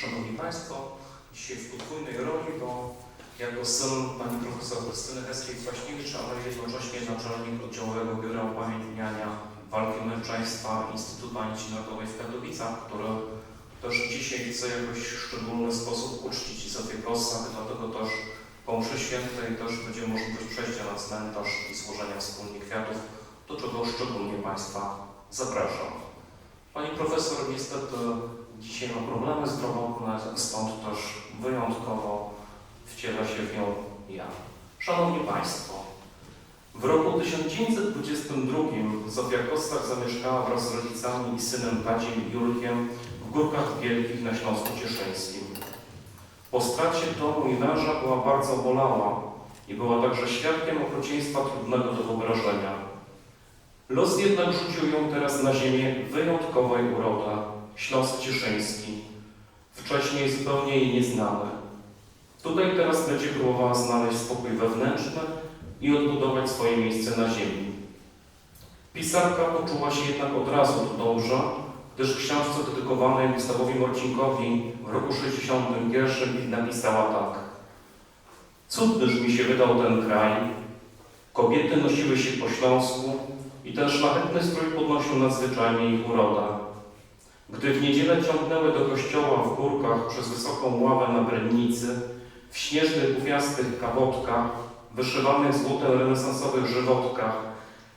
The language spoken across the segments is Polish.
Szanowni Państwo, dzisiaj w podwójnej roli, bo jako syn pani profesor Krystyny Heskiej-Kwaśniewicz, ale jednocześnie naczelnik oddziałowego biura upamiętniania walki męczeństwa Instytutu Pamięci Narodowej w Katowicach, który też dzisiaj chce jakoś w szczególny sposób uczcić Zofię Kossak, dlatego też po mszy świętej też będzie możliwość przejścia na cmentarz i złożenia wspólnie kwiatów, do czego szczególnie Państwa zapraszam. Pani profesor niestety dzisiaj ma problemy zdrowotne, stąd też wyjątkowo wciela się w nią ja. Szanowni Państwo, w roku 1922 Zofia Kostak zamieszkała wraz z rodzicami i synem Tadziem i Julkiem w Górkach Wielkich na Śląsku Cieszyńskim. Po stracie domu i męża była bardzo bolała i była także świadkiem okrucieństwa trudnego do wyobrażenia. Los jednak rzucił ją teraz na ziemię wyjątkowej urody, Śląsk Cieszyński, wcześniej zupełnie jej nieznany. Tutaj teraz będzie próbowała znaleźć spokój wewnętrzny i odbudować swoje miejsce na ziemi. Pisarka poczuła się jednak od razu tu dobrze, gdyż w książce dedykowanej Gustawowi Morcinkowi w roku 61 napisała tak. Cudnyż mi się wydał ten kraj, kobiety nosiły się po śląsku i ten szlachetny strój podnosił nadzwyczajnie ich urodę. Gdy w niedzielę ciągnęły do kościoła w górkach przez wysoką ławę na Brennicy, w śnieżnych gwiazdych kapotkach, wyszywanych złotem renesansowych żywotkach,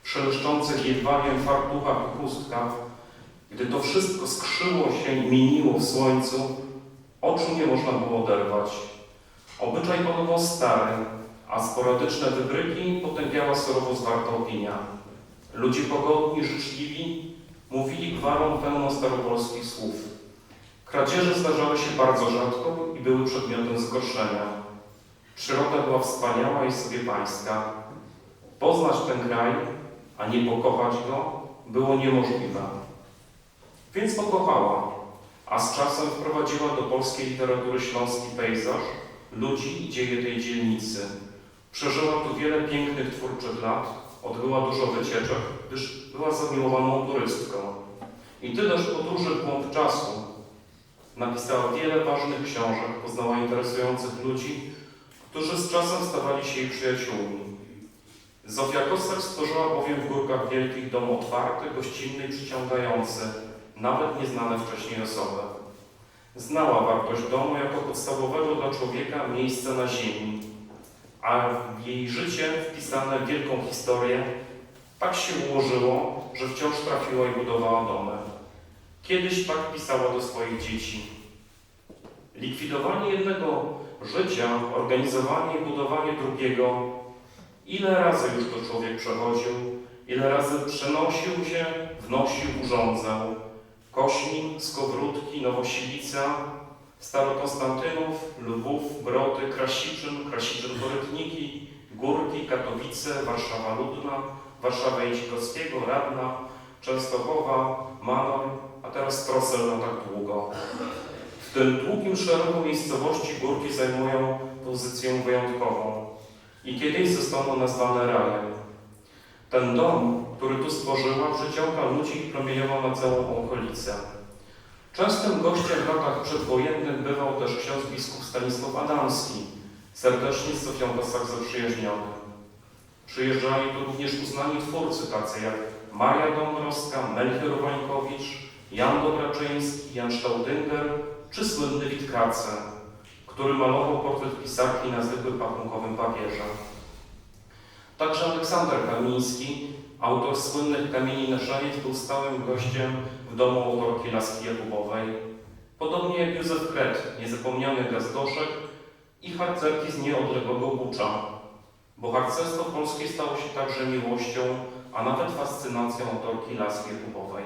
szeleszczących jedwabiem fartuchach i chustkach, gdy to wszystko skrzyło się i mieniło w słońcu, oczu nie można było oderwać. Obyczaj panował stary, a sporadyczne wybryki potępiała surowo zwarta opinia. Ludzie pogodni, życzliwi, mówili gwarą pełną staropolskich słów. Kradzieże zdarzały się bardzo rzadko i były przedmiotem zgorszenia. Przyroda była wspaniała i sobie pańska. Poznać ten kraj, a nie pokochać go, było niemożliwe. Więc pokochała, a z czasem wprowadziła do polskiej literatury śląski pejzaż, ludzi i dzieje tej dzielnicy. Przeżyła tu wiele pięknych twórczych lat, odbyła dużo wycieczek, gdyż była zamiłowaną turystką. I tyleż podróży w głąb czasu napisała wiele ważnych książek, poznała interesujących ludzi, którzy z czasem stawali się jej przyjaciółmi. Zofia Kossak stworzyła bowiem w Górkach Wielkich dom otwarty, gościnny i przyciągający, nawet nieznane wcześniej osoby. Znała wartość domu jako podstawowego dla człowieka miejsca na ziemi, a w jej życie wpisane w wielką historię tak się ułożyło, że wciąż trafiła i budowała domy. Kiedyś tak pisała do swoich dzieci. Likwidowanie jednego życia, organizowanie i budowanie drugiego, ile razy już to człowiek przechodził, ile razy przenosił się, wnosił, urządzał. Kośmin, Skowrótki, Nowosilica, Starokonstantynów, Lwów, Brody, Krasiczyn, Krasiczyn-Korytniki, Górki, Katowice, Warszawa Ludna, Warszawa Jędzikowskiego, Radna, Częstochowa, Manor, a teraz Trosel na tak długo. W tym długim szeregu miejscowości górki zajmują pozycję wyjątkową i kiedyś zostaną nazwane rajem. Ten dom, który tu stworzyła, przyciąga ludzi i promieniował na całą okolicę. Częstym gościem w latach przedwojennych bywał też ksiądz biskup Stanisław Adamski, serdecznie z Sofią Kossak zaprzyjaźniony. Przyjeżdżali tu również uznani twórcy, tacy jak Maria Dąbrowska, Melchior Wańkowicz, Jan Dobraczyński, Jan Staudynger czy słynny Witkace, który malował portret pisarki na zwykłym pakunkowym papierze. Także Aleksander Kamiński, autor słynnych kamieni na szaniec, był stałym gościem w domu autorki Laski Jakubowej. Podobnie jak Józef Kret, niezapomniany gazdoszek i harcerki z nieodległego Bucza, bo harcerstwo polskie stało się także miłością, a nawet fascynacją autorki Laski Jakubowej.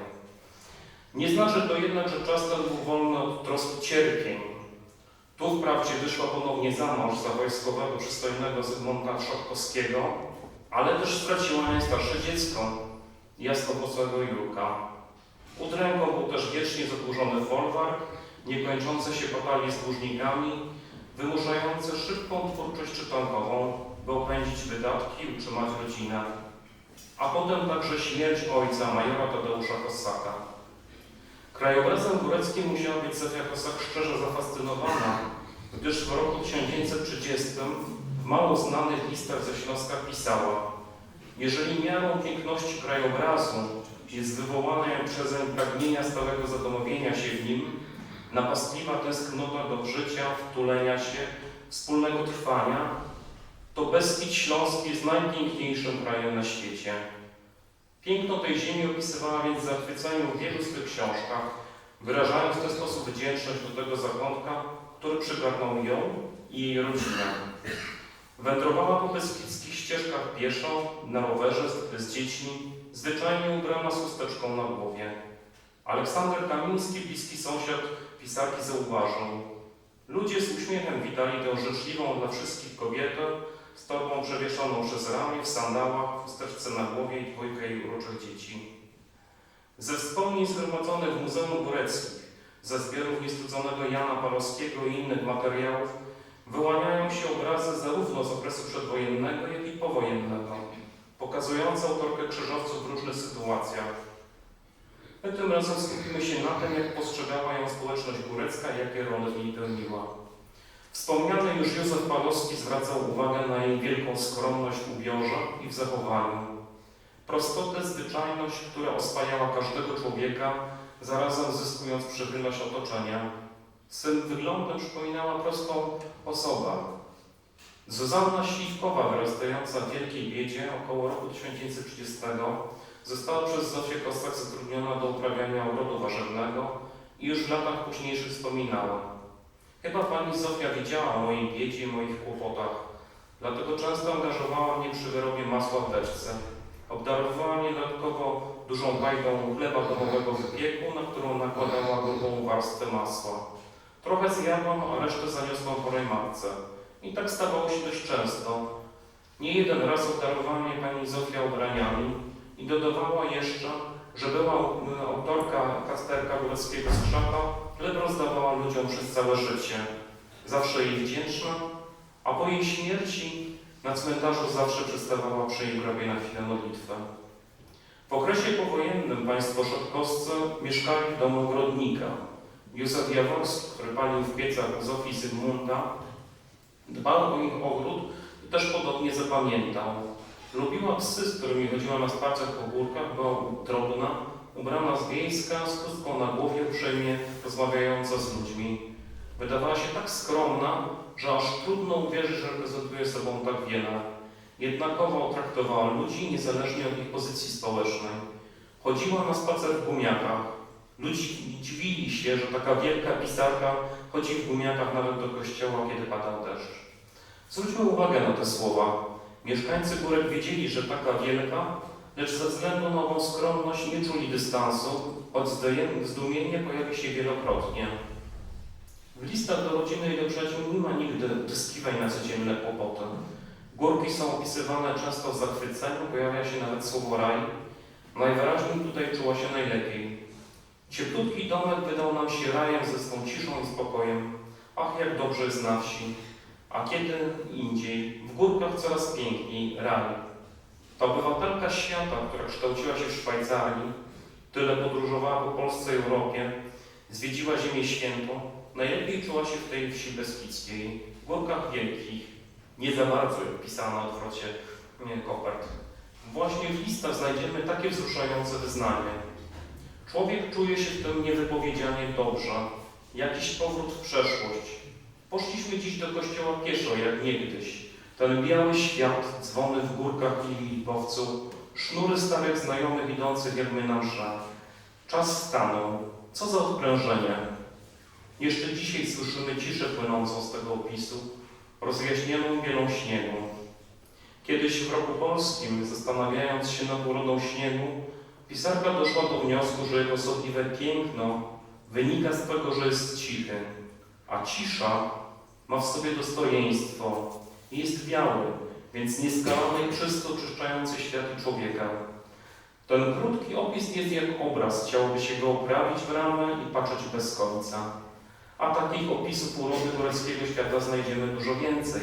Nie znaczy to jednak, że czas ten był wolny od trosk cierpień. Tu wprawdzie wyszła ponownie za mąż za wojskowego przystojnego Zygmunta Trzaskowskiego, ale też straciła najstarsze dziecko, jasnowłosego Jurka. Pod był też wiecznie zadłużony folwark, niekończące się batalie z dłużnikami, wymuszające szybką twórczość czytankową, by opędzić wydatki i utrzymać rodzinę. A potem także śmierć ojca, majora Tadeusza Kossaka. Krajobrazem góreckim musiała być Zofia Kosak szczerze zafascynowana, gdyż w roku 1930 w mało znanych listach ze Śląska pisała Jeżeli miarą piękności krajobrazu jest wywołane przezeń pragnienia stałego zadomowienia się w nim, napastliwa tęsknota do życia, wtulenia się, wspólnego trwania, to Beskid Śląski jest najpiękniejszym krajem na świecie. Piękno tej ziemi opisywała więc w zachwyceniu w wielu swych książkach, wyrażając w ten sposób wdzięczność do tego zakątka, który przygarnął ją i jej rodzinę. Wędrowała po beskidzkich ścieżkach pieszo, na rowerze z, z dziećmi, zwyczajnie ubrana z chusteczką na głowie. Aleksander Kamiński, bliski sąsiad pisarki, zauważył. Ludzie z uśmiechem witali tę życzliwą dla wszystkich kobietę, z torbą przewieszoną przez ramię, w sandałach, chusteczce na głowie i dwójkę jej uroczych dzieci. Ze wspomnień zgromadzonych w Muzeum Góreckich, ze zbiorów niestrudzonego Jana Palowskiego i innych materiałów, wyłaniają się obrazy zarówno z okresu przedwojennego, jak i powojennego, pokazujące autorkę krzyżowców w różnych sytuacjach. My tym razem skupimy się na tym, jak postrzegała ją społeczność górecka jakie role w niej pełniła. Wspomniany już Józef Palowski zwracał uwagę na jej wielką skromność w ubiorze i w zachowaniu. Prostotę, zwyczajność, która oswajała każdego człowieka, zarazem zyskując przychylność otoczenia. Swym wyglądem przypominała prostą osobę. Zuzanna Śliwkowa, wyrastająca w wielkiej biedzie około roku 1930, została przez Zofię Kostak zatrudniona do uprawiania ogrodu warzywnego i już w latach późniejszych wspominała. Chyba pani Zofia wiedziała o mojej biedzie i moich kłopotach, dlatego często angażowała mnie przy wyrobie masła w beczce. Obdarowała mnie dodatkowo dużą bajdą chleba domowego wypieku, na którą nakładała grubą warstwę masła. Trochę zjadłam, a resztę zaniosłam po matce. I tak stawało się dość często. Nie jeden raz obdarowała mnie pani Zofia ubraniami i dodawała jeszcze, że była autorka Kasperka Góreckiego z Krzaka, chleb rozdawała ludziom przez całe życie. Zawsze jej wdzięczna, a po jej śmierci na cmentarzu zawsze przystawała przy jej grobie na chwilę modlitwę. W okresie powojennym państwo szotkowscy mieszkali w domu ogrodnika. Józef Jaworski, który palił w piecach Zofii Zygmunta, dbał o ich ogród i też podobnie zapamiętał. Lubiła psy, z którymi chodziła na spacer po górkach, była drobna, ubrana z wiejska, z chustką na głowie, uprzejmie rozmawiająca z ludźmi. Wydawała się tak skromna, że aż trudno uwierzyć, że reprezentuje sobą tak wiele. Jednakowo traktowała ludzi niezależnie od ich pozycji społecznej. Chodziła na spacer w gumiakach. Ludzie dziwili się, że taka wielka pisarka chodzi w gumiakach nawet do kościoła, kiedy padał deszcz. Zwróćmy uwagę na te słowa. Mieszkańcy Górek wiedzieli, że taka wielka, lecz ze względu na ową skromność nie czuli dystansu, choć zdumienie pojawi się wielokrotnie. W listach do rodziny i do przyjaciół nie ma nigdy dyskiwań na codzienne kłopoty. Górki są opisywane często w zachwyceniu, pojawia się nawet słowo raj. Najwyraźniej tutaj czuła się najlepiej. Cieplutki domek wydał nam się rajem ze swą ciszą i spokojem. Ach, jak dobrze jest na wsi. A kiedy indziej, w górkach coraz piękniej, raj. Ta obywatelka świata, która kształciła się w Szwajcarii, tyle podróżowała po Polsce i Europie, zwiedziła Ziemię Świętą, najlepiej czuła się w tej wsi beskidzkiej, w górkach wielkich, nie za bardzo, jak pisano na odwrocie nie, kopert. Właśnie w listach znajdziemy takie wzruszające wyznanie. Człowiek czuje się w tym niewypowiedzianie dobrze, jakiś powrót w przeszłość. Poszliśmy dziś do kościoła pieszo, jak niegdyś. Ten biały świat, dzwony w górkach i lipowcu, sznury starych znajomych idących jak my na mszę. Czas stanął. Co za odprężenie. Jeszcze dzisiaj słyszymy ciszę płynącą z tego opisu, rozjaśnioną bielą śniegu. Kiedyś w roku polskim, zastanawiając się nad urodą śniegu, pisarka doszła do wniosku, że jego osobliwe piękno wynika z tego, że jest cichy, a cisza ma w sobie dostojeństwo i jest biały, więc nieskalany i czysto oczyszczający świat człowieka. Ten krótki opis jest jak obraz, chciałoby się go oprawić w ramę i patrzeć bez końca. A takich opisów urody góreckiego świata znajdziemy dużo więcej.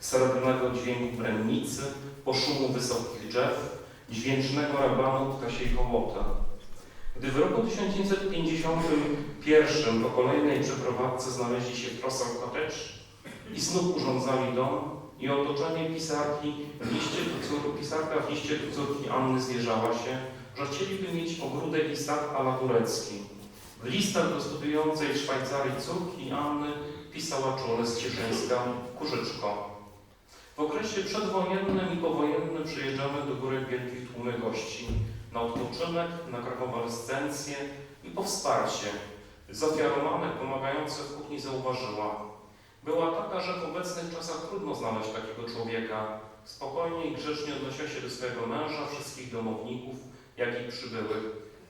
Srebrnego dźwięku bremnicy, poszumu wysokich drzew, dźwięcznego rabanu ptasiej hołota. Gdy w roku 1951 po kolejnej przeprowadzce znaleźli się w Trossach Cottage i znów urządzali dom i otoczenie pisarki w liście do cór, pisarka w liście do córki Anny zwierzała się, że chcieliby mieć ogródek i sad ala turecki. W listach do studiującej w Szwajcarii córki Anny pisała czule z Cieszyńska Kurzyczko. W okresie przedwojennym i powojennym przyjeżdżamy do Górek Wielkich tłumy gości na odpoczynek, na konwalescencję i po wsparcie. Zofia Romanek, pomagająca w kuchni, zauważyła. Była taka, że w obecnych czasach trudno znaleźć takiego człowieka. Spokojnie i grzecznie odnosiła się do swojego męża, wszystkich domowników, jak i przybyłych.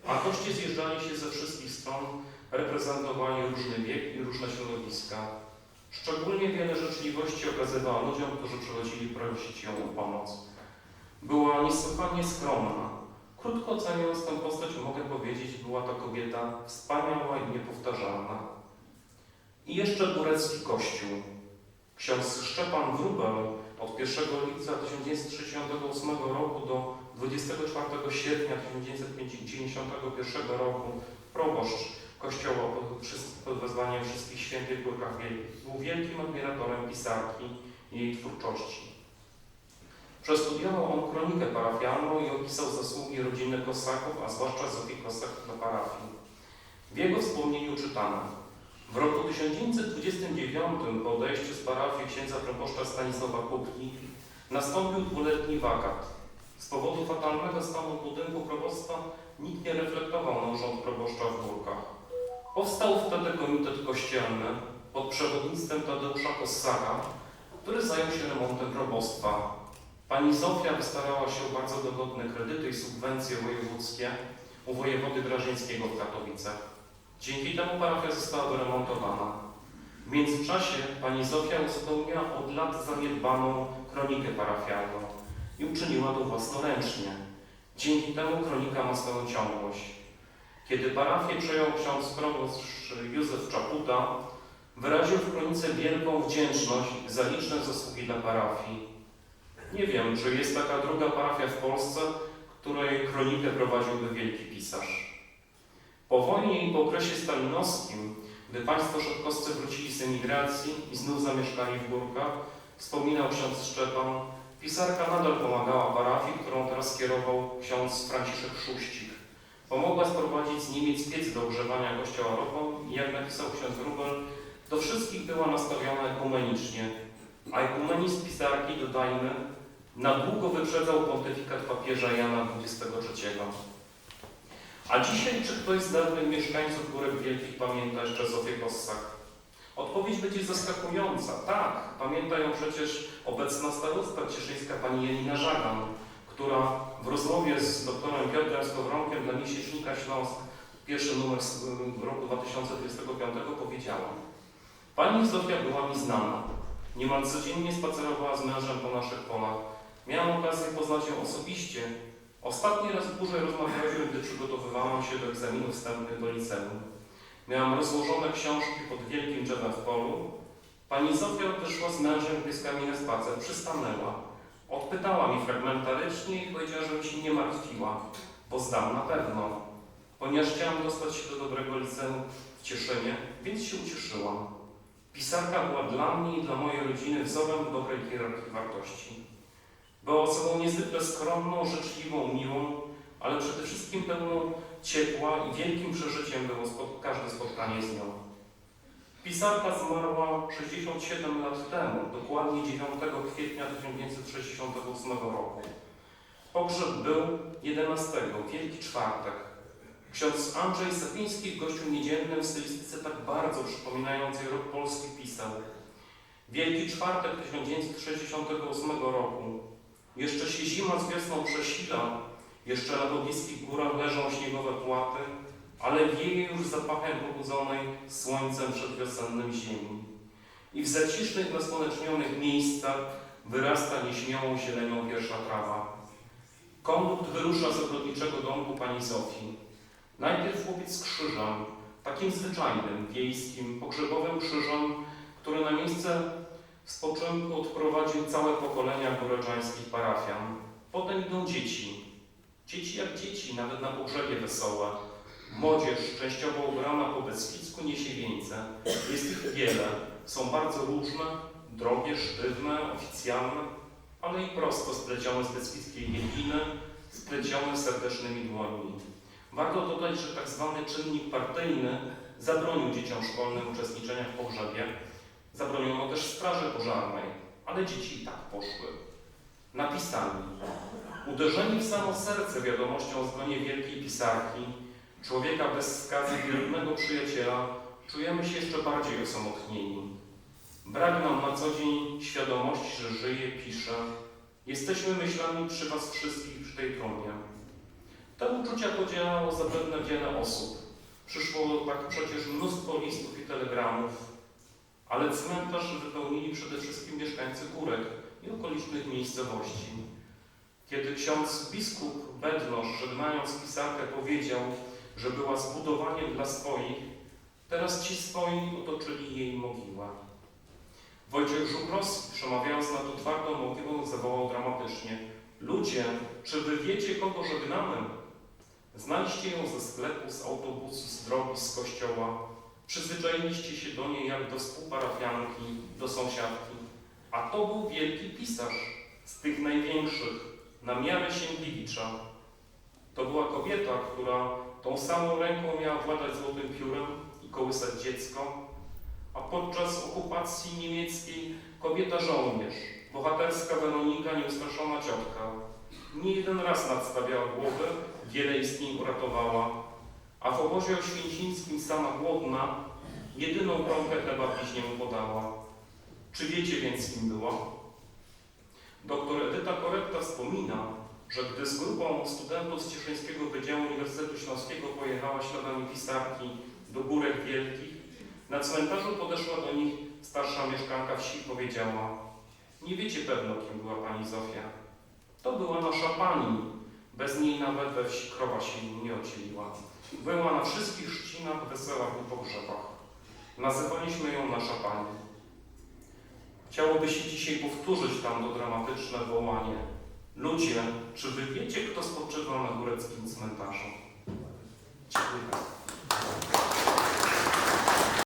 A goście zjeżdżali się ze wszystkich stron, reprezentowali różny wiek i różne środowiska. Szczególnie wiele życzliwości okazywała ludziom, którzy przychodzili prosić ją o pomoc. Była niesłychanie skromna. Krótko oceniając tę postać, mogę powiedzieć, była to kobieta wspaniała i niepowtarzalna. I jeszcze turecki kościół. Ksiądz Szczepan Wróbel od 1 lipca 1968 roku do 24 sierpnia 1991 roku proboszcz kościoła pod, pod wezwaniem wszystkich świętych Górkach Wielkich był wielkim admiratorem pisarki i jej twórczości. Przestudiował on kronikę parafialną i opisał zasługi rodziny Kosaków, a zwłaszcza Zofii Kosak dla parafii. W jego wspomnieniu czytamy w roku 1929 po odejściu z parafii księdza proboszcza Stanisława Kupki nastąpił dwuletni wakat. Z powodu fatalnego stanu budynku probostwa nikt nie reflektował na urząd proboszcza w Górkach. Powstał wtedy komitet kościelny pod przewodnictwem Tadeusza Kossaka, który zajął się remontem probostwa. Pani Zofia wystarała się o bardzo dogodne kredyty i subwencje wojewódzkie u wojewody Grażyńskiego w Katowicach. Dzięki temu parafia została wyremontowana. W międzyczasie pani Zofia uzupełniła od lat zaniedbaną kronikę parafialną i uczyniła to własnoręcznie. Dzięki temu kronika ma swoją ciągłość. Kiedy parafię przejął ksiądz proboszcz Józef Czaputa, wyraził w kronice wielką wdzięczność za liczne zasługi dla parafii. Nie wiem, czy jest taka druga parafia w Polsce, której kronikę prowadziłby wielki pisarz. Po wojnie i po okresie stalinowskim, gdy państwo szotkowscy wrócili z emigracji i znów zamieszkali w Górkach, wspominał ksiądz Szczepan, pisarka nadal pomagała parafii, którą teraz kierował ksiądz Franciszek Szuścik. Pomogła sprowadzić z Niemiec piec do ogrzewania kościoła ropą i jak napisał ksiądz Rubel, do wszystkich była nastawiona ekumenicznie. A ekumenizm pisarki, dodajmy, na długo wyprzedzał pontyfikat papieża Jana XXIII. A dzisiaj czy ktoś z dawnych mieszkańców Górek Wielkich pamięta jeszcze Zofię Kossak? Odpowiedź będzie zaskakująca. Tak, pamięta ją przecież obecna starosta cieszyńska pani Jelina Żagan, która rozmowie z doktorem Piotrem Skowronkiem dla miesięcznika Śląsk, pierwszy numer z roku 2025 powiedziała Pani Zofia była mi znana. Niemal codziennie spacerowała z mężem po naszych polach. Miałam okazję poznać ją osobiście. Ostatni raz dłużej rozmawialiśmy, gdy przygotowywałam się do egzaminu wstępnych do liceum. Miałam rozłożone książki pod wielkim drzewem w polu. Pani Zofia wyszła z mężem pieskami na spacer, przystanęła. Odpytała mi fragmentarycznie i powiedziała, że mi się nie martwiła, bo zdam na pewno. Ponieważ chciałam dostać się do dobrego liceum w Cieszynie, więc się ucieszyłam. Pisarka była dla mnie i dla mojej rodziny wzorem dobrej hierarchii wartości. Była osobą niezwykle skromną, życzliwą, miłą, ale przede wszystkim pełną ciepła i wielkim przeżyciem było każde spotkanie z nią. Pisarka zmarła 67 lat temu, dokładnie 9 kwietnia 1968 roku. Pogrzeb był 11, Wielki Czwartek. Ksiądz Andrzej Sapiński w gościu niedzielnym w stylistyce tak bardzo przypominającej rok polski pisał. Wielki Czwartek 1968 roku. Jeszcze się zima z wiosną przesila, jeszcze na pobliskich górach leżą śniegowe płaty, ale wieje już zapachem pobudzonej słońcem przedwiosennym ziemi. I w zacisznych, nasłonecznionych miejscach wyrasta nieśmiałą zielenią pierwsza trawa. Kondukt wyrusza z ogrodniczego domku pani Zofii. Najpierw chłopiec z krzyżem, takim zwyczajnym, wiejskim, pogrzebowym krzyżem, który na miejsce spoczynku odprowadził całe pokolenia góreczańskich parafian. Potem idą dzieci. Dzieci jak dzieci, nawet na pogrzebie wesołe. Młodzież częściowo ubrana po Beskidzku niesie wieńce. Jest ich wiele. Są bardzo różne, drogie, sztywne, oficjalne, ale i prosto splecione z beskidzkiej bieliny, splecione serdecznymi dłońmi. Warto dodać, że tak zwany czynnik partyjny zabronił dzieciom szkolnym uczestniczenia w pogrzebie. Zabroniono też straży pożarnej, ale dzieci i tak poszły. Napisami. Uderzeni w samo serce wiadomością o zgonie wielkiej pisarki, człowieka bez skazy wiernego przyjaciela, czujemy się jeszcze bardziej osamotnieni. Brak nam na co dzień świadomości, że żyje, pisze. Jesteśmy myślami przy Was wszystkich przy tej trumnie. Te uczucia podzielało zapewne wiele osób. Przyszło tak przecież mnóstwo listów i telegramów, ale cmentarz wypełnili przede wszystkim mieszkańcy Górek i okolicznych miejscowości. Kiedy ksiądz biskup Bednosz, żegnając pisarkę, powiedział, że była zbudowaniem dla swoich, teraz ci swoi otoczyli jej mogiłę. Wojciech Żubrowski, przemawiając na tą twardą mogiłę, zawołał dramatycznie Ludzie, czy wy wiecie, kogo żegnamy? Znaliście ją ze sklepu, z autobusu, z drogi, z kościoła. Przyzwyczailiście się do niej jak do współparafianki, do sąsiadki. A to był wielki pisarz, z tych największych, na miarę Sienkiewicza. To była kobieta, która tą samą ręką miała władać złotym piórem i kołysać dziecko, a podczas okupacji niemieckiej kobieta żołnierz, bohaterska Weronika, nieustraszona ciotka. Nie jeden raz nadstawiała głowy, wiele istnień uratowała, a w obozie oświęcińskim sama głodna, jedyną kromkę chleba piśnię mu podała. Czy wiecie więc, kim była? Doktor Edyta Korekta wspomina, że gdy z grupą studentów z Cieszyńskiego Wydziału Uniwersytetu Śląskiego pojechała śladami pisarki do Górek Wielkich, na cmentarzu podeszła do nich starsza mieszkanka wsi i powiedziała Nie wiecie pewno, kim była pani Zofia. To była nasza pani. Bez niej nawet we wsi krowa się nie ocieliła. Była na wszystkich chrzcinach, weselach i pogrzebach. Nazywaliśmy ją nasza pani. Chciałoby się dzisiaj powtórzyć tam to dramatyczne wołanie. Ludzie, czy wy wiecie, kto spoczywał na góreckim cmentarzu? Dziękuję.